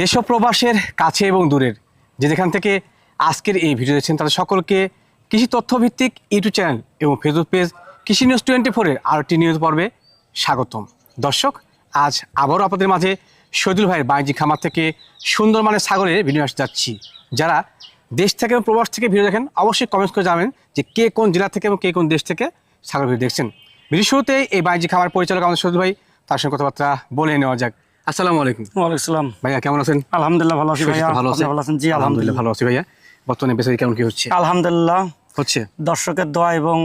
দেশ ও প্রবাসের কাছে এবং দূরের, যে যেখান থেকে আজকের এই ভিডিও দেখছেন, তাদের সকলকে কৃষি তথ্যভিত্তিক ইউটিউব চ্যানেল এবং ফেসবুক পেজ কৃষি নিউজ টোয়েন্টি ফোরের আরেকটি নিউজ পর্বে স্বাগতম। দর্শক, আজ আবারও আপনাদের মাঝে শহীদুল ভাইয়ের বাণিজ্যিক খামার থেকে সুন্দর মানের ছাগলের ভিডিও আসতে যাচ্ছি। যারা দেশ থেকে এবং প্রবাস থেকে ভিডিও দেখেন, অবশ্যই কমেন্টস করে জানেন যে কে কোন জেলা থেকে এবং কে কোন দেশ থেকে সাগর ভিডিও দেখছেন। ভিডিও শুরুতে এই বাণিজ্যিক খামার পরিচালক আমাদের শহীদুল ভাই, তার সঙ্গে কথাবার্তা বলে নেওয়া যাক। আসসালামু আলাইকুম। ওয়ালাইকুম সালাম। ভাইয়া কেমন আছেন? আলহামদুলিল্লাহ ভালো আছি ভাইয়া। ভালো আপনি আছে ভালো আছেন? জি আলহামদুলিল্লাহ ভালো আছি ভাইয়া। বর্তমানে কেমন কি হচ্ছে? আলহামদুলিল্লাহ। হচ্ছে? দর্শকের দোয়া এবং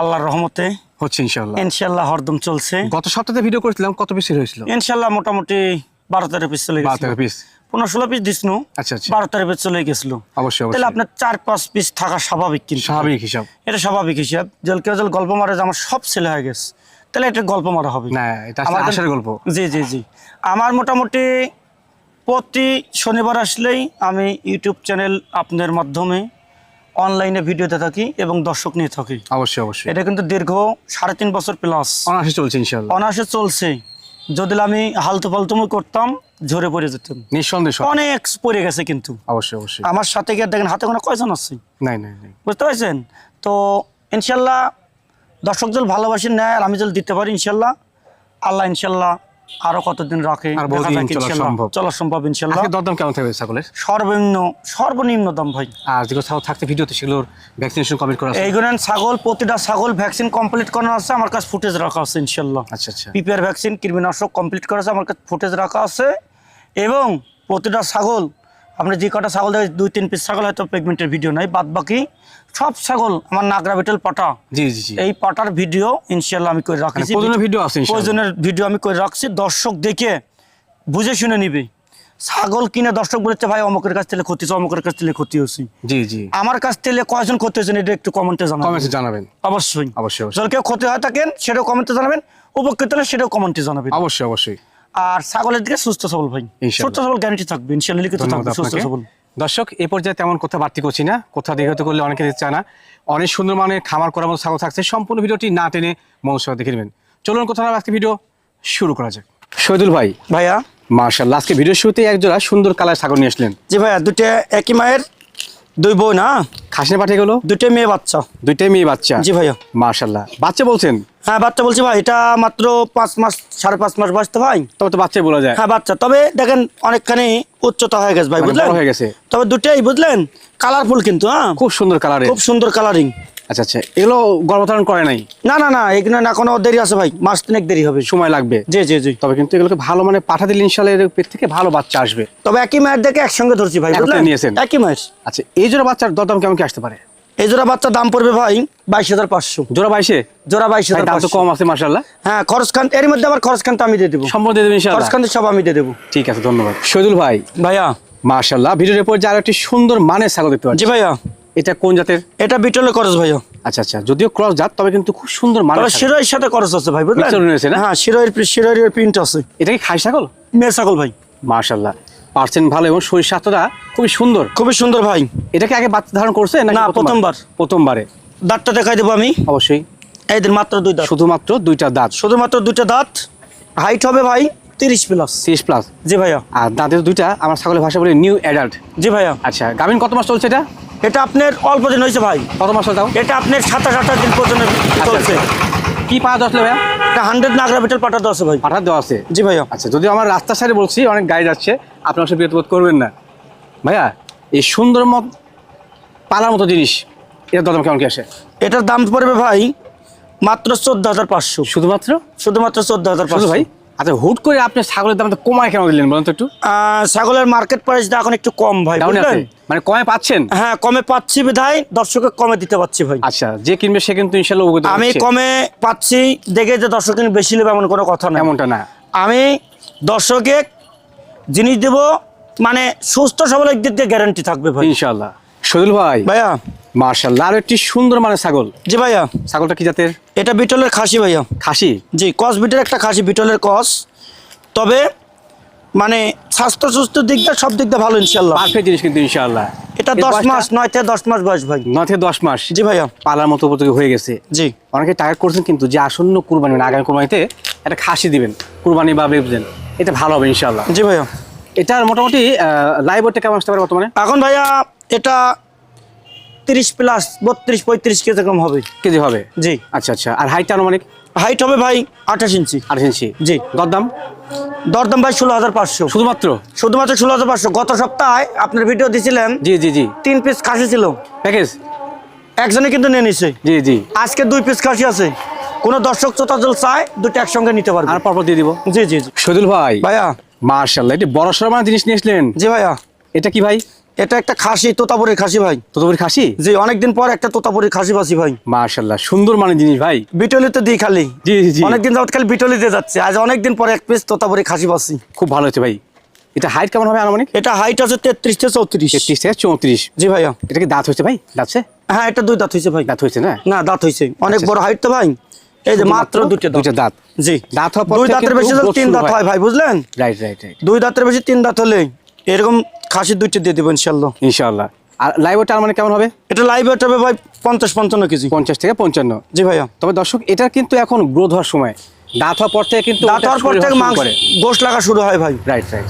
আল্লাহর রহমতে হচ্ছে ইনশাল্লাহ ইনশাল্লাহ হরদম চলছে। গত সপ্তাহে ভিডিও করেছিলাম কত পিসের হয়েছিল? ইনশাল্লাহ মোটামুটি বারো তেরো পিস চলে বারো গেছিল তেরো পিস পনেরো ষোলো পিস দিস আচ্ছা আচ্ছা। বারো তেরো পিস চলে গেছিল। অবশ্যই তাহলে আপনার চার পাঁচ পিস থাকা স্বাভাবিক কিন্তু। স্বাভাবিক হিসাব। এটা স্বাভাবিক হিসাব। জল কেউ জল গল্প মারে যে আমার সব ছেলে হয়ে গেছে। তাহলে এটা গল্প মারা হবে। না এটা আমাদের- গল্প। জি জি জি। আমার মোটামুটি প্রতি শনিবার আসলেই আমি ইউটিউব চ্যানেল আপনার মাধ্যমে অনলাইনে ভিডিওতে থাকি এবং দর্শক নিয়ে থাকি। অবশ্যই অবশ্যই। এটা কিন্তু দীর্ঘ সাড়ে তিন বছর প্লাস অনায়াসে চলছে ইনশাল্লাহ অনায়াসে চলছে। যদি আমি হালতু ফালতুমো করতাম ঝরে পড়ে যেতাম। নিঃসন্দেহ অনেক পড়ে গেছে কিন্তু। অবশ্যই অবশ্যই। আমার সাথে গিয়ে দেখেন হাতে কোনো কয়জন আছে? নাই নাই বুঝতে পারছেন? তো ইনশাল্লাহ দর্শক জল ভালোবাসেন নেয় আর আমি জল দিতে পারি ইনশাল্লাহ। আল্লাহ ইনশাল্লাহ আরও কতদিন রাখে দেখা চলা সম্ভব। চলা সম্ভব ইনশাল্লাহ। দরদাম কেমন থাকবে ছাগলের সর্বনিম্ন সর্বনিম্ন দাম ভাই। আর যেগুলো ছাগল থাকতে ভিডিওতে সেগুলোর ভ্যাকসিনেশন কমপ্লিট করা এইগুলো ছাগল প্রতিটা ছাগল ভ্যাকসিন কমপ্লিট করানো আছে আমার কাছে ফুটেজ রাখা আছে ইনশাল্লাহ। আচ্ছা আচ্ছা। পিপিআর ভ্যাকসিন কৃমিনাশক কমপ্লিট করা আছে আমার কাছে ফুটেজ রাখা আছে। এবং প্রতিটা ছাগল আপনি যে কটা ছাগল দেখেন দুই তিন পিস ছাগল হয়তো পেগমেন্টের ভিডিও নাই বাদ বাকি সব ছাগল আমার নাগরা বিটেল পাটা। জি জি জি। এই পাটার ভিডিও ইনশাল্লাহ আমি করে মানে রাখছি। প্রয়োজনীয় ভিডিও আছে প্রয়োজনের ভিডিও আমি করে রাখছি। দর্শক দেখে বুঝে শুনে নিবে। ছাগল কিনে দর্শক বলেছে ভাই অমুকের কাছ থেকে ক্ষতি হচ্ছে অমুকের কাছ থেকে ক্ষতি হচ্ছে। জি জি। আমার কাছ থেকে কয়জন ক্ষতি হয়েছে এটা একটু কমেন্টে জানাবেন। কমেন্টে জানাবেন। অবশ্যই। অবশ্যই যদি কেউ ক্ষতি হয় থাকেন সেটাও কমেন্টে জানাবেন। উপকৃত হলে সেটাও কমেন্টে জানাবেন। অবশ্যই অবশ্যই। আর ছাগলের দিকে সুস্থ সবল ভাই। সুস্থ সবল গ্যারান্টি থাকবে। ইনশাল্লাহ লিখিত থাকবে সুস্থ সবল। দর্শক এ পর্যায়ে তেমন কোথাও বাড়তি করছি না। কোথাও দীর্ঘত করলে অনেকে দিতে চায় না। অনেক সুন্দর মানের খামার করার মতো ছাগল থাকছে। সম্পূর্ণ ভিডিওটি না টেনে মনুষ্য দেখে নেবেন। চলুন কোথাও না আজকে ভিডিও শুরু করা যাক। শহীদুল ভাই। ভাইয়া। মার্শাল্লাহ আজকে ভিডিওর শুরুতে একজোড়া সুন্দর কালার ছাগল নিয়ে আসলেন। জি ভাইয়া দুটো একই মায়ের দুই বউ না খাসনে পাঠিয়ে গেলো? দুইটাই মেয়ে বাচ্চা। দুইটাই মেয়ে বাচ্চা? জি ভাইয়া। মার্শাল্লাহ বাচ্চা বলছেন? হ্যাঁ বাচ্চা বলছি ভাই এটা মাত্র পাঁচ মাস সাড়ে পাঁচ মাস বয়স তো ভাই। তবে তো বাচ্চাই বলা যায়। হ্যাঁ বাচ্চা। তবে দেখেন অনেকখানি উচ্চতা হয়ে গেছে ভাই বুঝলেন? হয়ে গেছে। তবে দুটাই বুঝলেন? কালারফুল কিন্তু হ্যাঁ খুব সুন্দর কালারিং খুব সুন্দর কালারিং আচ্ছা আচ্ছা। এগুলো গর্ভধারণ করে নাই? না না না এখানে না কোনো দেরি আছে ভাই। মাস তিনেক দেরি হবে। সময় লাগবে? জি জি জি। তবে কিন্তু এগুলোকে ভালো মানে পাঠা দিলে ইনশাল্লাহ এর পেট থেকে ভালো বাচ্চা আসবে। তবে একই মায়ের দেখে একসঙ্গে ধরছি ভাই বুঝলেন? নিয়েছেন? একই মায়ের। আচ্ছা এই জোড়া বাচ্চার দরদাম কেমন কি আসতে পারে? এই জোড়া বাচ্চার দাম পড়বে ভাই বাইশ হাজার পাঁচশো। জোড়া বাইশে? জোড়া বাইশ হাজার দাম তো কম আছে মার্শাল্লাহ হ্যাঁ খরচ খান এর মধ্যে আবার খরচ খানটা আমি দিয়ে দেবো। সম্পূর্ণ দিয়ে খরচ খান সব আমি দিয়ে দেবো। ঠিক আছে ধন্যবাদ। শহীদুল ভাই ভাইয়া। মার্শাল্লাহ ভিডিওর পর যে আরও একটি সুন্দর মানের ছাগল দেখতে পাচ্ছি। জি ভাইয়া। এটা কোন জাতের? এটা বিটলের খরচ ভাইয়া আচ্ছা আচ্ছা যদিও ক্রস জাত তবে কিন্তু খুব সুন্দর ছাগল। শিরোয়ের সাথে। খরচ আছে ভাই বুঝলেন? হ্যাঁ শিরোয়ের শিরোয়ের প্রিন্ট আছে। এটা কি খাই ছাগল? মেয়ে ছাগল ভাই। মার্শাল্লাহ পার্সেন্ট ভালো এবং শরীর স্বাস্থ্যটা খুবই সুন্দর। খুবই সুন্দর ভাই। এটাকে আগে বাচ্চা ধারণ করছে না, প্রথমবার। প্রথমবারে। দাঁতটা দেখাই দেবো আমি। অবশ্যই। এদের মাত্র দুই দাঁত। শুধুমাত্র দুইটা দাঁত। শুধুমাত্র দুইটা দাঁত। হাইট হবে ভাই তিরিশ প্লাস তিরিশ প্লাস জি ভাইয়া। আর দাঁতের দুইটা আমার ছাগলের ভাষা বলে নিউ অ্যাডাল্ট জি ভাইয়া। আচ্ছা গাভিন কত মাস চলছে এটা? এটা আপনার অল্প দিন হয়েছে ভাই। কত মাস তাও? এটা আপনার সাতাশ আঠাশ দিন পর্যন্ত আচ্ছা, চলছে। আচ্ছা। কি পাওয়া যাচ্ছে ভাইয়া? এটা হান্ড্রেড নাগরা বিটেল পাঠাতে আছে ভাই। পাঠা দেওয়া আছে? জি ভাইয়া। আচ্ছা যদি আমার রাস্তার সাইডে বলছি অনেক গাড়ি যাচ্ছে আপনার সে বিরত বোধ করবেন না। ভাইয়া এই সুন্দর মত পালার মতো জিনিস এর দাম কেমন কি আসে? এটার দাম পড়বে ভাই মাত্র চোদ্দ হাজার পাঁচশো। শুধুমাত্র? শুধুমাত্র চোদ্দ হাজার পাঁচশো। ভাই? আচ্ছা হুট করে আপনি ছাগলের দাম তো কমায় কেন দিলেন বলুন তো একটু? ছাগলের মার্কেট প্রাইসটা এখন একটু কম ভাই বুঝলেন? মানে কমে পাচ্ছেন? হ্যাঁ কমে পাচ্ছি বিধায় কমে দিতে ভাই। আচ্ছা যে কিনবে সে কিন্তু আমি কমে পাচ্ছি দেখে যে দর্শক বেশি নেবে এমন কোনো কথা না এমনটা না। আমি দর্শকে জিনিস দেব মানে সুস্থ সবল দিক দিয়ে গ্যারান্টি থাকবে ভাই। ইনশাল্লাহ। সজুল ভাই ভাইয়া। মার্শাল্লাহ আর একটি সুন্দর মানে ছাগল। জি ভাইয়া। ছাগলটা কি জাতের? এটা বিটলের খাসি ভাইয়া। খাসি? জি কস বিটের একটা খাসি বিটলের কস। তবে মানে স্বাস্থ্য সুস্থ দিক দিয়ে সব দিক দিয়ে ভালো ইনশাল্লাহ পারফেক্ট জিনিস কিন্তু ইনশাল্লাহ এটা দশ মাস নয় থেকে দশ মাস বয়স ভাই। নয় থেকে দশ মাস। জি ভাইয়া। পালার মতো উপযোগী হয়ে গেছে। জি। অনেকে টার্গেট করছেন কিন্তু যে আসন্ন কুরবানি মানে আগামী কুরবানিতে একটা খাসি দিবেন। কুরবানি বা বেবদেন এটা ভালো হবে ইনশাল্লাহ জি ভাইয়া। এটার মোটামুটি লাইভ ওয়েটটা কেমন আসতে পারে বর্তমানে? এখন ভাইয়া এটা তিরিশ প্লাস বত্রিশ পঁয়ত্রিশ কেজি কম হবে। কেজি হবে? জি। আচ্ছা আচ্ছা। আর হাইটটা আনুমানিক? হাইট হবে ভাই আঠাশ ইঞ্চি। আঠাশ ইঞ্চি। জি। দরদাম? দরদাম ভাই ষোলো হাজার পাঁচশো। শুধুমাত্র? শুধুমাত্র ষোলো হাজার পাঁচশো। গত সপ্তাহে আপনার ভিডিও দিয়েছিলেন জি জি জি। তিন পিস খাসি ছিল। প্যাকেজ একজনে কিন্তু নিয়ে নিছে। জি জি। আজকে দুই পিস খাসি আছে। কোনো দর্শক শ্রোতা জল চায় দুটো একসঙ্গে নিতে পারবে। আর পরপর দিয়ে দিব। জি জি জি। শহীদুল ভাই ভাইয়া। মার্শাল্লাহ এটি বড় সড় মানে জিনিস নিয়ে আসলেন। জি ভাইয়া। এটা কি ভাই? এটা একটা খাসি তোতাপুরের খাসি ভাই। তোতবুরি খাসি? জি অনেকদিন পর একটা তোতাপুরের খাসি পাসি ভাই। মার্শাল্লাহ সুন্দর মানে জিনিস ভাই। বিটলিতে দিই খালি। জি জি অনেকদিন যাবত খালি বিটলিতে যাচ্ছে। আজ অনেকদিন পরে এক পিস তোতাপুরি খাসি পাসি খুব ভালো হচ্ছে ভাই। এটা হাইট কেমন হবে আনুমানিক? এটা হাইট আছে তেত্রিশ থেকে চৌত্রিশ। তেত্রিশ থেকে চৌত্রিশ। জি ভাইয়া। এটা কি দাঁত হয়েছে ভাই? দাঁতছে হ্যাঁ এটা দুই দাঁত হয়েছে ভাই। দাঁত হয়েছে না? না দাঁত হয়েছে। অনেক বড় হাইট তো ভাই। এই যে মাত্র দুইটা দাঁত। দাঁত। জি। দাঁত হওয়ার দুই দাঁতের বেশি তিন দাঁত হয়। হয় ভাই বুঝলেন? রাইট রাইট রাইট দুই দাঁতের বেশি তিন দাঁত হলে এরকম খাসি দুইটা দিয়ে দেবো ইনশাল্লাহ ইনশাআল্লাহ। আর লাইভ ওটা মানে কেমন হবে? এটা লাইভ ওয়েট হবে ভাই পঞ্চাশ পঞ্চান্ন কেজি। পঞ্চাশ থেকে পঞ্চান্ন। জি ভাইয়া। তবে দর্শক এটা কিন্তু এখন গ্রোথ হওয়ার সময়। দাঁত হওয়ার পর থেকে কিন্তু দাঁত হওয়ার পর থেকে মাংস গোশ লাগা শুরু হয় ভাই। রাইট রাইট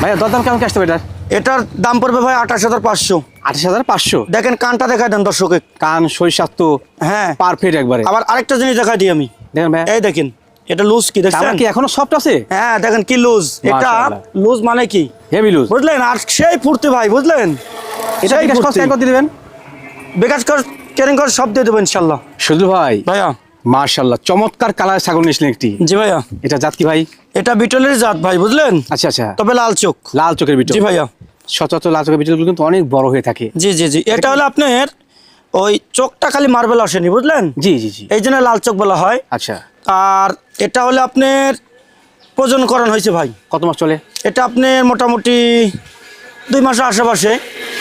ভাইয়া দরদাম কেমন আসতে পারে এটার? এটার দাম পড়বে ভাই আঠাশ হাজার পাঁচশো। আঠাশ হাজার পাঁচশো? দেখেন কানটা দেখাই দেন দর্শকে কান শরীর হ্যাঁ। পারফেক্ট একবারে। আবার আরেকটা জিনিস দেখাই দিই আমি। দেখেন ভাইয়া। এই দেখেন। এটা লুজ কি দেখছেন? কি এখনও সফট আছে? হ্যাঁ দেখেন কি লুজ এটা লুজ মানে কি? হেভি লুজ বুঝলেন? আর সেই ফুর্তি ভাই বুঝলেন? এটা বিকাশ। খরচ কেন দিবেন? বিকাশ কর কেরিং কর সব দিয়ে দেবো ইনশাল্লাহ সুদুল ভাই ভাইয়া। মার্শাল্লাহ চমৎকার কালার ছাগল নিয়েছিলেন একটি। জি ভাইয়া। এটা জাত কি ভাই? এটা বিটলের জাত ভাই বুঝলেন? আচ্ছা আচ্ছা। তবে লাল চোখ। লাল চোখের বিটল। জি ভাইয়া। সচরাচর লাল চোখের বিটলগুলো কিন্তু অনেক বড় হয়ে থাকে। জি জি জি। এটা হলো আপনার ওই চোখটা খালি মার্বেল আসেনি বুঝলেন? জি জি জি। এই জন্য লাল চোখ বলা হয়। আচ্ছা। আর এটা হলো আপনার প্রজনকরণ হয়েছে ভাই। কত মাস চলে? এটা আপনার মোটামুটি দুই মাসের আশেপাশে।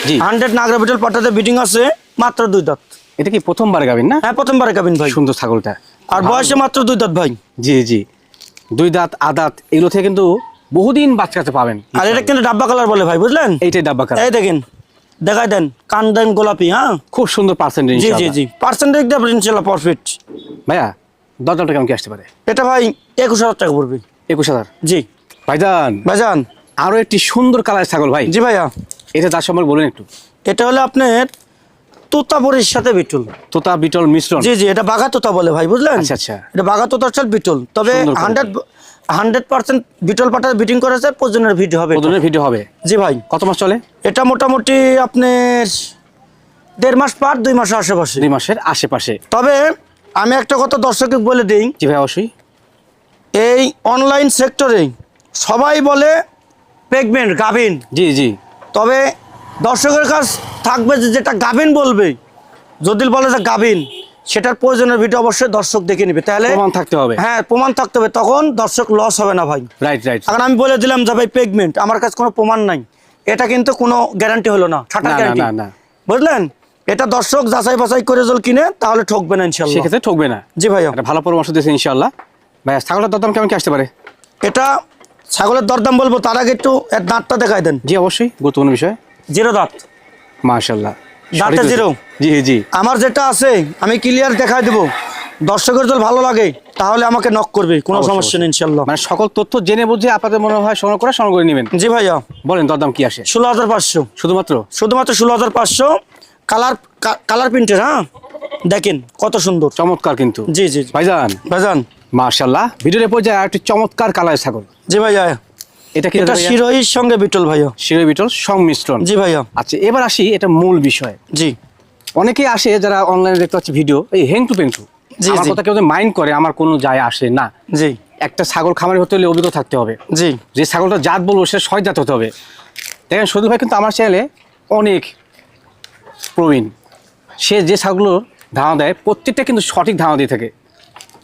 জি। হান্ড্রেড নাগরা বিটল পাটাতে বিডিং আছে মাত্র দুই দাঁত। এটা কি প্রথমবার গাবেন না? হ্যাঁ প্রথমবারে কাবিন ভাই। সুন্দর ছাগলটা। আর বয়সে মাত্র দুই দাঁত ভাই। জি জি। দুই দাঁত আদাত এগুলো থেকে কিন্তু বহুদিন বাচ্চাতে পাবেন। আর এটা কিন্তু ডাব্বা কালার বলে ভাই বুঝলেন? এইটাই ডাব্বা কালার এই দেখেন দেখাই দেন কান দেন গোলাপি হ্যাঁ? খুব সুন্দর পার্সেন্টেজ জি জি জি। পার্সেন্টেজ দেবেন ইনশাল্লাহ পারফেক্ট ভাইয়া দরদামটা কেমন কি আসতে পারে। এটা ভাই একুশ হাজার টাকা পড়বে। একুশ হাজার? জি। ভাইজান। ভাইজান। আরও একটি সুন্দর কালার ছাগল ভাই। জি ভাইয়া। এটা তার সম্পর্কে বলুন একটু। এটা হলো আপনার তোতাপুরির সাথে বিটুল। তোতা বিটল মিশ্রণ। জি জি এটা বাঘা তোতা বলে ভাই বুঝলেন? আচ্ছা, আচ্ছা। এটা বাঘা তোতার চাল বিটল। তবে হান্ড্রেড হান্ড্রেড পার্সেন্ট বিটল পাটা বিটিং করেছে প্রজনের ভিডিও হবে এটা। ওজনের ভিডিও হবে। জি ভাই। কত মাস চলে? এটা মোটামুটি আপনার দেড় মাস পার দুই মাসের আশেপাশে। দুই মাসের আশেপাশে। তবে আমি একটা কথা দর্শককে বলে দিই। জি ভাই অবশ্যই। এই অনলাইন সেক্টরে সবাই বলে প্রেগনেন্ট গাভিন। জি জি। তবে দর্শকের কাছ থাকবে যে যেটা গাভিন বলবে যদি বলে যে গাভিন সেটার প্রয়োজনের ভিডিও অবশ্যই দর্শক দেখে নেবে। তাহলে প্রমাণ থাকতে হবে। হ্যাঁ প্রমাণ থাকতে হবে তখন দর্শক লস হবে না ভাই। রাইট রাইট এখন আমি বলে দিলাম যে ভাই প্রেগনেন্ট আমার কাছে কোনো প্রমাণ নাই। এটা কিন্তু কোনো গ্যারান্টি হলো না ছাটার না, গ্যারান্টি না, না। বুঝলেন? এটা দর্শক যাচাই বাছাই করে জল কিনে তাহলে ঠকবে না ইনশাল্লাহ সেক্ষেত্রে ঠকবে না। জি ভাইয়া ভালো পরামর্শ দিয়েছে ইনশাল্লাহ ভাইয়া ছাগলের দরদাম কেমন কি আসতে পারে? এটা ছাগলের দরদাম বলব তার আগে একটু এর দাঁতটা দেখাই দেন। জি অবশ্যই। গুরুত্বপূর্ণ বিষয়। জিরো দাঁত। মাশাল্লাহ দাঁতে সঠিক zero? বলেছেন। জি জি। আমার যেটা আছে আমি ক্লিয়ার দেখাই দেবো। দর্শকের যদি ভালো লাগে তাহলে আমাকে নক করবে কোনো সমস্যা নেই ইনশাল্লাহ মানে সকল তথ্য জেনে বুঝে আপনাদের মনে হয় সংগ্রহ করে সংগ্রহ করে নেবেন। জি ভাইয়া। বলেন দরদাম কি আসে? ষোলো হাজার পাঁচশো। শুধুমাত্র? শুধুমাত্র ষোলো হাজার পাঁচশো। কালার কালার প্রিন্টের হ্যাঁ? দেখেন কত সুন্দর। চমৎকার কিন্তু। জি জি। ভাইজান। ভাইজান। মাশাল্লাহ ভিডিওর পর্যায়ে আর একটি চমৎকার কালারের ছাগল। জি ভাইয়া। এটা কি এটা শিরোহির সঙ্গে বিটল ভাইয়া। শিরো বিটল সংমিশ্রণ। জি ভাইয়া। আচ্ছা এবার আসি এটা মূল বিষয়। জি। অনেকেই আসে যারা অনলাইনে দেখতে পাচ্ছে ভিডিও এই হেংটু পেংটু। জি, আমার। কথা কেউ মাইন্ড করে আমার কোনো যায় আসে না। জি। একটা ছাগল খামারি হতে হলে অভিজ্ঞ থাকতে হবে। জি। যে ছাগলটা জাত বলব সে ছয় জাত হতে হবে। দেখেন সদু ভাই কিন্তু আমার চ্যানেলে অনেক প্রবীণ। সে যে ছাগলগুলো ধারণা দেয় প্রত্যেকটা কিন্তু সঠিক ধারণা দিয়ে থাকে।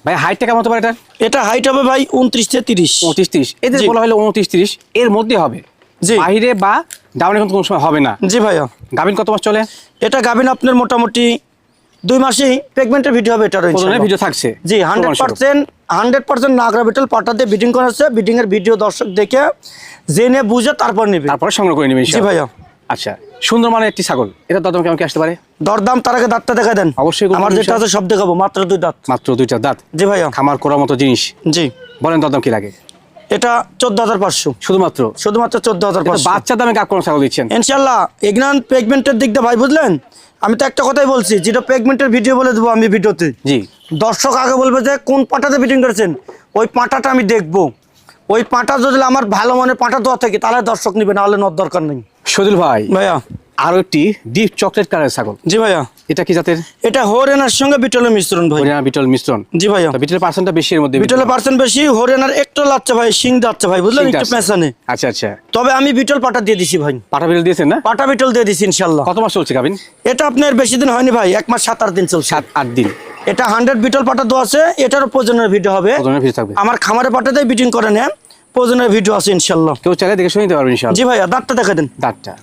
ভাই হাইটটা কেমন হতে পারে এটা? এটা হাইট হবে ভাই উনত্রিশ থেকে তিরিশ। পঁচিশ তিরিশ। এদের বলা হলো উনত্রিশ তিরিশ। এর মধ্যে হবে। জি। বাইরে বা ডাউনে কিন্তু কোনো সময় হবে না। জি ভাইয়া। গাভিন কত মাস চলে? এটা গাভিন আপনার মোটামুটি দুই মাসেই প্রেগনেন্টের ভিডিও হবে প্রথমে ইনশাআল্লাহ। ভিডিও থাকছে। জি হান্ড্রেড পার্সেন্ট হান্ড্রেড পার্সেন্ট নাগরা বিটল পাটাতে বিডিং করেছে বিডিং এর ভিডিও দর্শক দেখে জেনে বুঝে তারপর নেবে। তারপরে সংগ্রহ করে নেবেন জি ভাইয়া। আচ্ছা। সুন্দর মানের একটি ছাগল। এটা দাম কেমন কি আসতে পারে? দরদাম তার আগে দাঁতটা দেখা দেন। অবশ্যই আমার যেটা আছে সব দেখাবো মাত্র দুই দাঁত। মাত্র দুইটা দাঁত। জি ভাইয়া। খামার করার মতো জিনিস। জি। বলেন দরদাম কি লাগে? এটা চোদ্দ হাজার পাঁচশো। শুধুমাত্র? শুধুমাত্র চোদ্দ হাজার পাঁচশো। বাচ্চা দামে কাক কোনো ছাগল দিচ্ছেন? ইনশাল্লাহ এগনান পেগমেন্টের দিক দিয়ে ভাই বুঝলেন? আমি তো একটা কথাই বলছি যেটা পেগমেন্টের ভিডিও বলে দেবো আমি ভিডিওতে। জি। দর্শক আগে বলবে যে কোন পাটাতে ফিটিং করেছেন? ওই পাটাটা আমি দেখব। ওই পাটা যদি আমার ভালো মনে পাটা দেওয়া থাকে তাহলে দর্শক নিবে নাহলে নর দরকার নেই। সজল ভাই ভাইয়া। আরও একটি ডিপ চকলেট কালারের ছাগল। জি ভাইয়া। এটা কি জাতের? এটা হরিয়ানার সঙ্গে বিটলের মিশ্রণ ভাই। হরিয়ানা বিটল মিশ্রণ। জি ভাইয়া। বিটলের পার্সেন্টটা বেশি এর মধ্যে বিটলের পার্সেন্ট বেশি হরিয়ানার একটু লাগছে ভাই সিং যাচ্ছে ভাই বুঝলেন? একটু। পেছানে আচ্ছা আচ্ছা। তবে আমি বিটল পাটা দিয়ে দিছি ভাই। পাটা বিটল দিয়েছেন না? পাটা বিটল দিয়ে দিছি ইনশাল্লাহ কত মাস চলছে গাবিন এটা আপনার বেশি দিন হয়নি ভাই এক মাস সাত আট দিন চলছে। সাত আট দিন। এটা হান্ড্রেড বিটল পাটা দেওয়া আছে এটারও প্রয়োজনের ভিডিও হবে। আমার খামারে পাটাতে বিটিং করে নেন। প্রয়োজনের ভিডিও আছে ইনশাল্লাহ কেউ চাইলে দেখে শুনে নিতে পারবেন ইনশাআল্লাহ। জি ভাইয়া দাঁতটা দেখা দেন। দাঁতটা।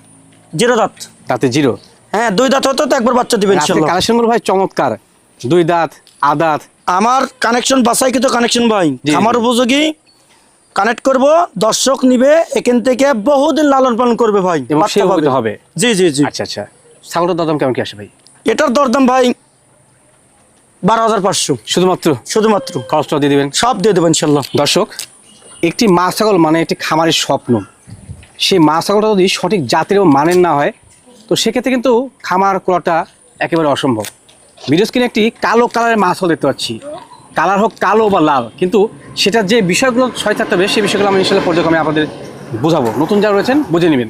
জিরো দাঁত। দাঁতে জিরো। হ্যাঁ দুই দাঁত হতো তো একবার বাচ্চা দিবেন ইনশাল্লাহ কালেকশনগুলো ভাই চমৎকার। দুই দাঁত আদাত আমার কানেকশন বাসাই কিন্তু কানেকশন ভাই আমার উপযোগী। কানেক্ট করব দর্শক নিবে এখান থেকে বহুদিন লালন পালন করবে ভাই। এবং সে হবে। জি জি জি। আচ্ছা আচ্ছা। ছাগলটার দাম কেমন কি আসে ভাই? এটার দরদাম ভাই বারো হাজার পাঁচশো। শুধুমাত্র? শুধুমাত্র। খরচটা দিয়ে দিবেন। সব দিয়ে দেবেন ইনশাল্লাহ দর্শক একটি মা ছাগল মানে একটি খামারের স্বপ্ন। সেই মা ছাগলটা যদি সঠিক জাতের এবং মানের না হয়, তো সেক্ষেত্রে কিন্তু খামার করাটা একেবারে অসম্ভব। ভিডিও স্ক্রিনে একটি কালো কালারের মাছ ছাগল দেখতে পাচ্ছি। কালার হোক কালো বা লাল, কিন্তু সেটা যে বিষয়গুলো ছয় থাকতে হবে, সেই বিষয়গুলো আমি ইনশাল্লাহ পর্যায়ক্রমে আপনাদের বোঝাবো। নতুন যারা রয়েছেন, বুঝে নেবেন।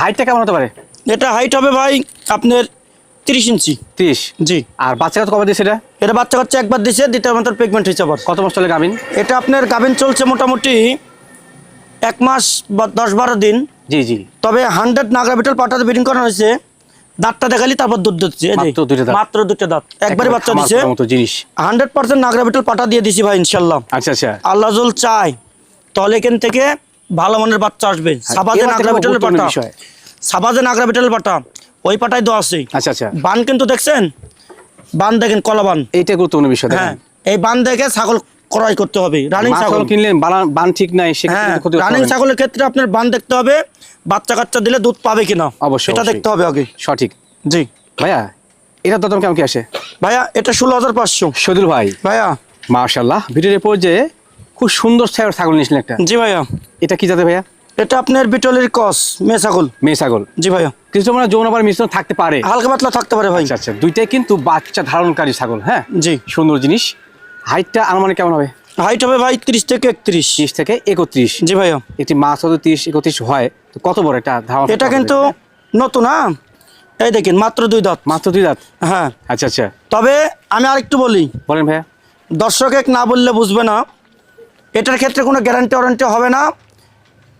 হাইটটা কেমন হতে পারে? এটা হাইট হবে ভাই আপনার তিরিশ ইঞ্চি। ত্রিশ? জি। আর বাচ্চা কত কবে দিয়েছে এটা? এটা বাচ্চা কাচ্চা একবার দিছে দ্বিতীয় মাত্র প্রেগনেন্ট হয়েছে আবার। কত মাস চলে গামিন এটা আপনার গাভিন চলছে মোটামুটি এক মাস বা দশ বারো দিন। জি জি। তবে হান্ড্রেড নাগরা বিটল পাটাতে বিডিং করানো হয়েছে। দাঁতটা দেখালি তারপর দুধ দিচ্ছে। মাত্র দুটো দাঁত। একবারে বাচ্চা মতো জিনিস। হান্ড্রেড পার্সেন্ট নাগরা বিটল পাটা দিয়ে দিছি ভাই ইনশাল্লাহ। আচ্ছা আচ্ছা। আল্লাহ জল চাই তাহলে এখান থেকে ভালো মানের বাচ্চা আসবে। সাবাজে এবার নাগরা বিটলের পাটা। সাবাজে নাগরা বিটলের পাটা। ওই পাটায় দেওয়া আছে। আচ্ছা আচ্ছা। বান কিন্তু দেখছেন? বান দেখেন কলা বান। এইটা গুরুত্বপূর্ণ বিষয় হ্যাঁ দেখেন এই বান দেখে ছাগল ক্রয় করতে হবে রানিং ছাগল কিনলেন বান ঠিক নাই সেক্ষেত্রে হ্যাঁ রানিং ছাগলের ক্ষেত্রে আপনার বান দেখতে হবে বাচ্চা কাচ্চা দিলে দুধ পাবে কিনা অবশ্যই, এটা দেখতে হবে আগে। সঠিক। জি। ভাইয়া এটা দাম কেমন কি আসে? ভাইয়া এটা ষোলো হাজার পাঁচশো। সদুল ভাই। ভাইয়া। মার্শাল্লাহ ভিডিওর পর যে খুব সুন্দর ছাগল ছাগল নিয়েছিলেন একটা। জি ভাইয়া। এটা কি যাতে ভাইয়া? এটা আপনার বিটলের কস মেয়ে ছাগল। জি ভাইয়া। কিছু মানে যৌনাবার মিশ্রণ থাকতে পারে। হালকা পাতলা থাকতে পারে ভাই। আচ্ছা আচ্ছা। দুইটাই কিন্তু বাচ্চা ধারণকারী ছাগল হ্যাঁ? জি। সুন্দর জিনিস। হাইটটা আনুমানিক কেমন হবে? হাইট হবে ভাই তিরিশ থেকে একত্রিশ। তিরিশ থেকে একত্রিশ। জি ভাইয়া। একটি মাছ যদি তিরিশ একত্রিশ হয়। তো কত বড় এটা ধারণা এটা কিন্তু নতুন হ্যাঁ? এই দেখেন মাত্র দুই দাঁত। মাত্র দুই দাঁত? হ্যাঁ। আচ্ছা আচ্ছা। তবে আমি আরেকটু বলি। বলেন ভাইয়া। দর্শক এক না বললে বুঝবে না। এটার ক্ষেত্রে কোনো গ্যারান্টি ওয়ারেন্টি হবে না।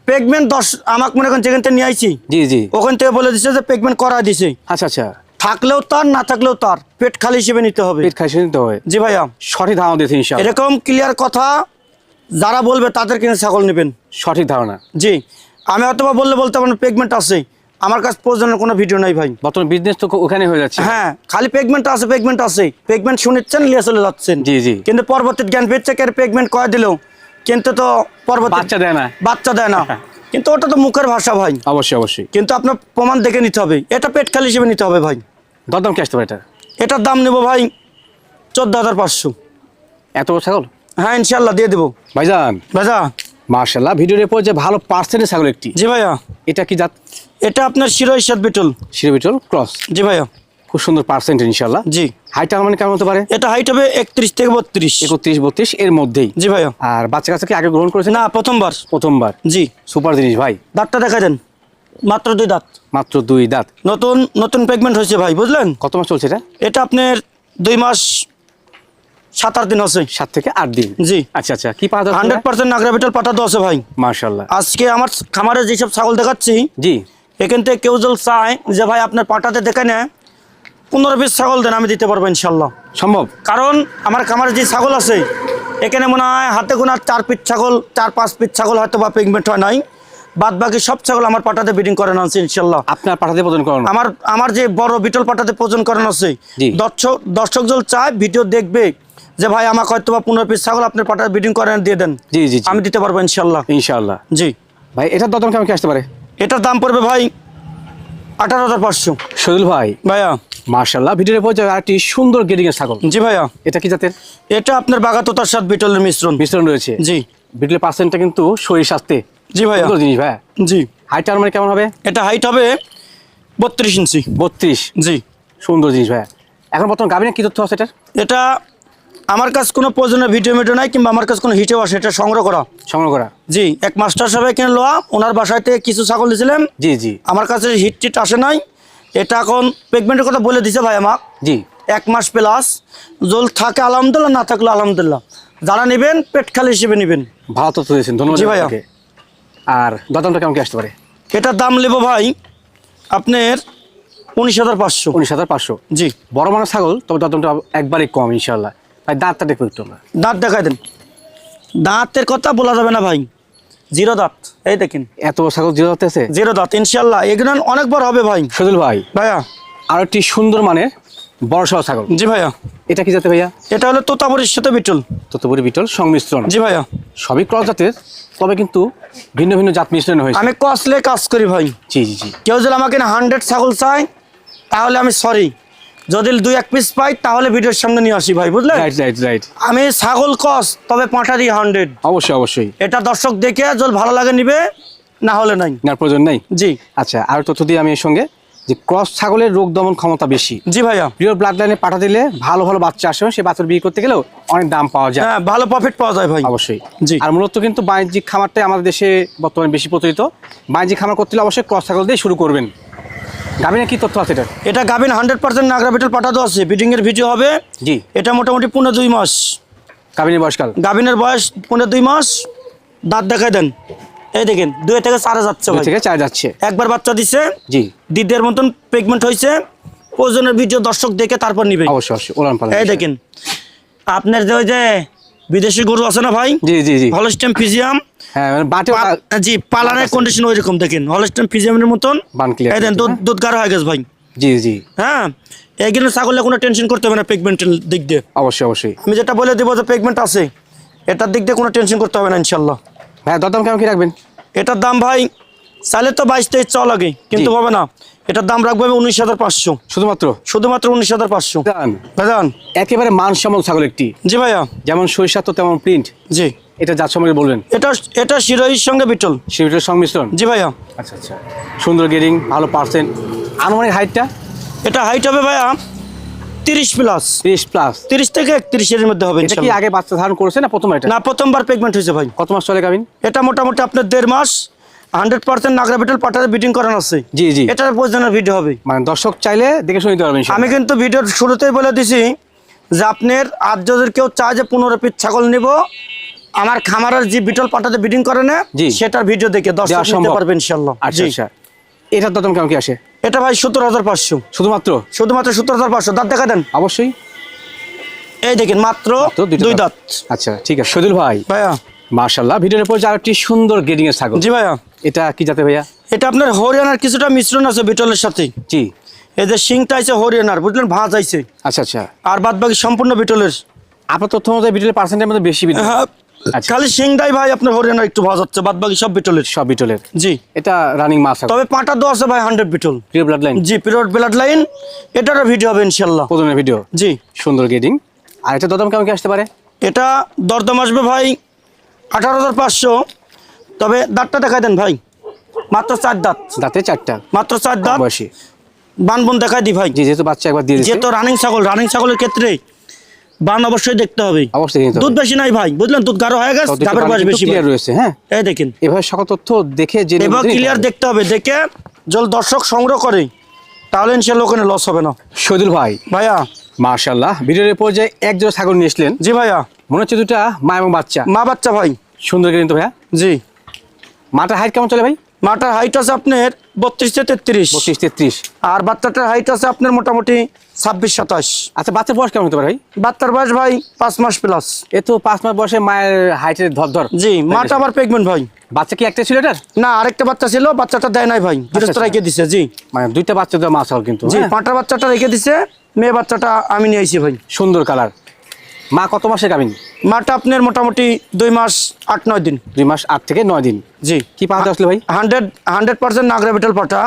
পেগমেন্ট দশ আমাকে মনে করেন যেখান থেকে নিয়ে আইছি জি জি। ওখান থেকে বলে দিছে যে পেগমেন্ট করা দিছে। আচ্ছা আচ্ছা। থাকলেও তার না থাকলেও তার পেট খালি হিসেবে নিতে হবে। পেট খাই নিতে হয় জি ভাইয়া। সঠিক ধারণা দিয়েছে ইনশাআল্লাহ। এরকম ক্লিয়ার কথা যারা বলবে তাদের কিনে ছাগল নেবেন। সঠিক ধারণা। জি। আমি হয়তো বা বললে বলতে পারেন পেগমেন্ট আছে। আমার কাছে প্রয়োজনের কোনো ভিডিও নাই ভাই। বর্তমান বিজনেস তো ওখানে হয়ে যাচ্ছে। হ্যাঁ খালি পেগমেন্ট আছে পেগমেন্ট আছে। পেগমেন্ট শুনেছেন লিয়ে চলে যাচ্ছেন। জি, জি। কিন্তু পরবর্তী জ্ঞান পেয়েছে কে পেগমেন্ট কয়ে দিলেও কিন্তু তো পর্বত বাচ্চা দেয় না। বাচ্চা দেয় না। কিন্তু ওটা তো মুখের ভাষা ভাই। অবশ্যই অবশ্যই। কিন্তু আপনার প্রমাণ দেখে নিতে হবে। এটা পেট খালি হিসেবে নিতে হবে ভাই। দরদাম কি আসতে পারে এটা? এটার দাম নেব ভাই চোদ্দ হাজার পাঁচশো। এত বড় ছাগল? হ্যাঁ ইনশাল্লাহ দিয়ে দেবো। ভাইজান। ভাজা মার্শাল্লাহ ভিডিওর পর যে ভালো পার্সেন্টের ছাগল একটি। জি ভাইয়া। এটা কি জাত? এটা আপনার শিরো ইসাদ বিটল। শিরোবিটল ক্রস। জি ভাইয়া। খুব সুন্দর পার্সেন্ট ইনশাল্লাহ জি। হাইট মানে কেমন হতে পারে? এটা হাইট হবে একত্রিশ থেকে বত্রিশ। একত্রিশ বত্রিশ এর মধ্যেই। জি ভাই আর বাচ্চা কাছে কি আগে গ্রহণ করেছে না প্রথমবার। প্রথমবার। জি। সুপার জিনিস ভাই। দাঁতটা দেখা দেন মাত্র দুই দাঁত। মাত্র দুই দাঁত। নতুন নতুন পেগমেন্ট হয়েছে ভাই বুঝলেন? কত মাস চলছে এটা? এটা আপনার দুই মাস সাত আট দিন আছে। সাত থেকে আট দিন। জি। আচ্ছা আচ্ছা কি হান্ড্রেড পার্সেন্ট নাগরা বিটল পাঠাতে আছে ভাই। মার্শাল্লাহ আজকে আমার খামারে যেসব ছাগল দেখাচ্ছি জি। এখান থেকে কেউ যদি চায় যে ভাই আপনার পাটাতে দেখে নেয় পনেরো পিস ছাগল দেন আমি দিতে পারব ইনশাল্লাহ। সম্ভব? কারণ আমার খামারে যে ছাগল আছে এখানে মনে হয় হাতে গোনার চার পিস ছাগল চার পাঁচ পিস ছাগল হয়তো বা পেগমেন্ট হয় নাই। বাদ বাকি সব ছাগল আমার পাটাতে বিডিং করানো আছে ইনশাল্লাহ। আপনার পাঠাতে প্রদান করানো? আমার আমার যে বড় বিটল পাটাতে প্রয়োজন করানো আছে দর্শক দর্শক যদি চায় ভিডিও দেখবে যে ভাই আমাকে হয়তো বা পনেরো পিস ছাগল আপনার পাটাতে বিডিং করানো দিয়ে দেন। জি জি আমি দিতে পারব ইনশাল্লাহ। ইনশাআল্লাহ জি। ভাই এটার দাম কেমন কি আসতে পারে? এটার দাম পড়বে ভাই আঠারো হাজার পাঁচশো। সজুল ভাই ভাইয়া। মার্শাল্লাহ ভিডিওর পর আরেকটি সুন্দর গেডিং এর ছাগল। জি ভাইয়া। এটা কি জাতের? এটা আপনার বাগাততার সাথে বিটলের মিশ্রণ। মিশ্রণ রয়েছে। জি। বিটলের পার্সেন্টটা কিন্তু শরীর স্বাস্থ্যে। জি ভাইয়া। সুন্দর জিনিস ভাইয়া। জি। হাইট আর মানে কেমন হবে? এটা হাইট হবে বত্রিশ ইঞ্চি। বত্রিশ। জি। সুন্দর জিনিস ভাইয়া। এখন বর্তমান গাভিনে কি তথ্য আছে এটার? এটা আমার কাছে কোনো প্রয়োজনীয় ভিডিও মিডিও নাই কিংবা আমার কাছে কোনো হিটেও আসে এটা সংগ্রহ করা। সংগ্রহ করা। জি এক মাস্টার সাহেব কিনে লোয়া ওনার বাসায় থেকে কিছু ছাগল দিয়েছিলাম জি জি। আমার কাছে হিট টিট আসে নাই। এটা এখন পেগমেন্টের কথা বলে দিছে ভাই আমাক। জি। এক মাস প্লাস জল থাকে আলহামদুলিল্লাহ না থাকলে আলহামদুলিল্লাহ। যারা নেবেন পেট খালি হিসেবে নেবেন। ভালো তথ্য দিয়েছেন ধন্যবাদ জি ভাইয়া। আর দরদামটা কেমন কি আসতে পারে? এটার দাম নেব ভাই আপনার উনিশ হাজার পাঁচশো। উনিশ হাজার পাঁচশো? জি। বড় মানের ছাগল তবে দরদামটা একবারই কম ইনশাল্লাহ ভাই দাঁতটা দেখব একটু আমরা। দাঁত দেখাই দেন। দাঁতের কথা বলা যাবে না ভাই। জিরো দাঁত এই দেখেন। এত ছাগল জিরো আছে? জিরো দাঁত ইনশাল্লাহ এগুলো অনেক বড় হবে ভাই। সজল ভাই ভাইয়া। আর একটি সুন্দর মানের বড় সড় ছাগল। জি ভাইয়া। এটা কি জাতে ভাইয়া? এটা হলো তোতাবরির সাথে বিটল। ততপুরি বিটল সংমিশ্রণ। জি ভাইয়া। সবই ক্রস জাতের তবে কিন্তু ভিন্ন ভিন্ন জাত মিশ্রণ হয়েছে। আমি কসলে কাজ করি ভাই। জি জি জি। কেউ যদি আমাকে হান্ড্রেড ছাগল চায় তাহলে আমি সরি যদি দুই এক পিস পাই তাহলে ভিডিওর সামনে নিয়ে আসি ভাই বুঝলেন? রাইট রাইট রাইট আমি ছাগল কস তবে পাঁঠারি হান্ড্রেড অবশ্যই অবশ্যই। এটা দর্শক দেখে যদি ভালো লাগে নিবে না হলে নাই। না প্রয়োজন নাই? জি। আচ্ছা আর তথ্য দিয়ে আমি এর সঙ্গে যে ক্রস ছাগলের রোগ দমন ক্ষমতা বেশি। জি ভাইয়া। প্রিয় ব্লাড লাইনে পাঠা দিলে ভালো ভালো বাচ্চা আসে সেই বাচ্চার বিয়ে করতে গেলেও অনেক দাম পাওয়া যায়। হ্যাঁ ভালো প্রফিট পাওয়া যায় ভাই। অবশ্যই। জি। আর মূলত কিন্তু বাণিজ্যিক খামারটাই আমাদের দেশে বর্তমানে বেশি প্রচলিত। বাণিজ্যিক খামার করতে হলে অবশ্যই ক্রস ছাগল দিয়ে শুরু করবেন। গাভিনে কি তথ্য আছে এটা? এটা গাভিন হান্ড্রেড পার্সেন্ট নাগরা বিটল পাঠাতে আছে। বিডিং এর ভিডিও হবে। জি। এটা মোটামুটি পনেরো দুই মাস। গাভিনী বয়সকাল গাভিনের বয়স পনেরো দুই মাস। দাঁত দেখাই দেন। এই দেখেন দুই থেকে চারে যাচ্ছে থেকে চার যাচ্ছে। একবার বাচ্চা দিছে। জি। দিদের মতন প্রেগনেন্ট হয়েছে ওজনের ভিডিও দর্শক দেখে তারপর নিবে। অবশ্যই অবশ্যই। এই দেখেন আপনার যে ওই যে বিদেশি গরু আছে না ভাই? জি জি জি। হলস্টেম ফিজিয়াম হ্যাঁ মানে বাটে জি পালানের কন্ডিশন ওই রকম দেখেন। হলস্টেম ফিজিয়ামের মতন। বান এই দেন দুধ হ্যাঁ? দুধ গাঢ় হয়ে গেছে ভাই। জি জি। হ্যাঁ এইগুলো ছাগলে কোনো টেনশন করতে হবে না পেগমেন্টের দিক দিয়ে। অবশ্যই অবশ্যই। আমি যেটা বলে দেবো যে পেগমেন্ট আছে এটার দিক দিয়ে কোনো টেনশন করতে হবে না ইনশাল্লাহ। হ্যাঁ দরদাম কেমন কি রাখবেন? এটার দাম ভাই চাইলে তো বাইশ তেইশ চাওয়া লাগে কিন্তু। হবে না। এটার দাম রাখব আমি উনিশ হাজার পাঁচশো। শুধুমাত্র? শুধুমাত্র উনিশ হাজার পাঁচশো। দান ভাইজান। একেবারে মানসম্মত ছাগল একটি। জি ভাইয়া। যেমন সরিষা তো তেমন প্রিন্ট জি। এটা জাত সম্পর্কে বলবেন? এটা এটা শিরোহির সঙ্গে বিটল। সেটার সংমিশ্রণ? জি ভাইয়া। আচ্ছা আচ্ছা। সুন্দর গেরিং ভালো পার্সেন্ট আনুমানিক হাইটটা এটা হাইট হবে ভাইয়া তিরিশ প্লাস তিরিশ প্লাস তিরিশ থেকে একত্রিশের মধ্যে হবে এটা কি আগে বাচ্চা ধারণ করেছে না প্রথম এটা? না প্রথমবার পেগমেন্ট হয়েছে ভাই। কত মাস চলে গাবিন এটা মোটামুটি আপনার দেড় মাস। হান্ড্রেড পার্সেন্ট নাগরা বিটল পাটাতে বিটিং করানো আছে। জি জি। এটার প্রয়োজনের ভিডিও হবে। মানে দর্শক চাইলে দেখে শুনে পারবেন আমি কিন্তু ভিডিওর শুরুতেই বলে দিছি যে আপনার আর যদি কেউ চায় যে পনেরো পিস ছাগল নিব আমার খামারের যে বিটল পাটাতে করে না সেটার ভিডিও দেখে দর্শক দেওয়া নিতে পারবে ইনশাল্লাহ আচ্ছা আচ্ছা। এটার কেমন কি আসে? এটা ভাই সত্তর হাজার পাঁচশো। শুধুমাত্র? শুধুমাত্র সত্তর হাজার পাঁচশো। দাঁত দেখা দেন। অবশ্যই। এই দেখেন মাত্র দুই দাঁত। আচ্ছা ঠিক আছে। সদুল ভাই। ভাইয়া। মার্শাল্লাহ ভিডিওর উপর যে আরেকটি সুন্দর গেডিং এর ছাগল। জি ভাইয়া। এটা কি জাতে ভাইয়া? এটা আপনার হরিয়ানার কিছুটা মিশ্রণ আছে বিটলের সাথে। জি। যে শিংটা আছে হরিয়ানার বুঝলেন? ভাঁজ আইছে আচ্ছা আচ্ছা। আর বাদ বাকি সম্পূর্ণ বিটলের। আপনার তথ্য অনুযায়ী ভিডিওর পার্সেন্টের মধ্যে বেশি হ্যাঁ আচ্ছা। খালি শিংটাই ভাই আপনার হরিয়ানার একটু ভাঁজ হচ্ছে বাদ বাকি সব বিটলের। সব বিটলের। জি। এটা রানিং মাছ তবে পাটা দো আছে ভাই হান্ড্রেড বিটল। প্রিয় ব্লাড লাইন জি পিরিয়ড ব্লাড লাইন এটারও ভিডিও হবে ইনশাল্লাহ প্রথমের ভিডিও জি। সুন্দর গেডিং আর এটা দরদাম কেমন কি আসতে পারে? এটা দরদাম আসবে ভাই আঠারো হাজার পাঁচশো। তবে দাঁতটা দেখাই দেন ভাই। মাত্র চার দাঁত। দাঁতে চারটা। মাত্র চার দাঁত। বয়সী। বানবন দেখাই দি ভাই। যেহেতু বাচ্চা একবার দিয়ে যেহেতু রানিং ছাগল রানিং ছাগলের ক্ষেত্রে বান অবশ্যই দেখতে হবে। অবশ্যই দুধ বেশি নাই ভাই বুঝলেন? দুধ গাঢ় হয়ে গেছে গাবের বয়স বেশি রয়েছে হ্যাঁ? এই দেখেন। এভাবে সকল তথ্য দেখে জেনে এবার ক্লিয়ার দেখতে হবে দেখে জল দর্শক সংগ্রহ করে তাহলে ইনশাল্লাহ ওখানে লস হবে না। শহীদুল ভাই ভাইয়া। মার্শাল্লাহ ভিডিওর পর্যায়ে এক জোড়া ছাগল নিয়ে এসলেন জি ভাইয়া। মনে হচ্ছে দুটা মা এবং বাচ্চা। মা বাচ্চা ভাই। সুন্দর কিন্তু ভাইয়া। জি। মাটার হাইট কেমন চলে ভাই? মাটার হাইট আছে আপনার বত্রিশ থেকে তেত্রিশ। বত্রিশ তেত্রিশ। আর বাচ্চাটার হাইট আছে আপনার মোটামুটি ছাব্বিশ সাতাশ। আচ্ছা বাচ্চার বয়স কেমন হতে পারে ভাই? বাচ্চার বয়স ভাই পাঁচ মাস প্লাস এ তো পাঁচ মাস বয়সে মায়ের হাইটের ধর ধর। জি মাটা আবার প্রেগনেন্ট ভাই। বাচ্চা কি একটা ছিল এটার? না আরেকটা বাচ্চা ছিল বাচ্চাটা দেয় নাই ভাই। গৃহস্থ আচ্ছা। রেখে দিছে জি। মানে দুইটা বাচ্চা দেওয়া মাছ কিন্তু জি হ্যাঁ? পাঁটার বাচ্চাটা রেখে দিছে মেয়ে বাচ্চাটা আমি নিয়ে আইছি ভাই। সুন্দর কালার মা কত মাসে গাবিন মাটা আপনার মোটামুটি দুই মাস আট নয় দিন। দুই মাস আট থেকে নয় দিন। জি। কি পাহাড় আসলে ভাই? হান্ড্রেড হান্ড্রেড পার্সেন্ট নাগরা বিটল পাটা।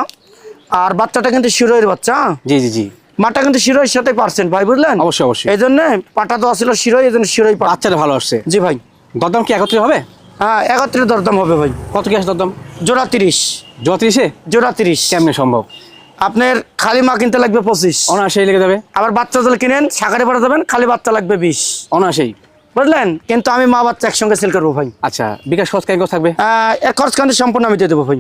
আর বাচ্চাটা কিন্তু শিরোয়ের বাচ্চা? জি জি জি। মাটা কিন্তু শিরোয়ের সাথে পার্সেন্ট ভাই বুঝলেন? অবশ্যই অবশ্যই। এই জন্য পাটা তো আসলে শিরোই এই জন্য শিরোই বাচ্চাটা ভালো আসছে। জি ভাই। দরদাম কি একত্রে হবে? হ্যাঁ একত্রে দরদাম হবে ভাই। কত কি আসে দাম জোড়া তিরিশ। জোড়া তিরিশে? জোড়া তিরিশ। কেমনে সম্ভব? আপনার খালি মা কিনতে লাগবে পঁচিশ। অনায়াসেই লেগে যাবে। আবার বাচ্চা জল কিনেন সাকারে পড়া যাবেন খালি বাচ্চা লাগবে বিশ। অনায়াসেই। বুঝলেন? কিন্তু আমি মা বাচ্চা একসঙ্গে সেল করব ভাই। আচ্ছা বিকাশ খরচ কেন থাকবে? এর খরচ কিন্তু সম্পূর্ণ আমি দিয়ে দেবো ভাই।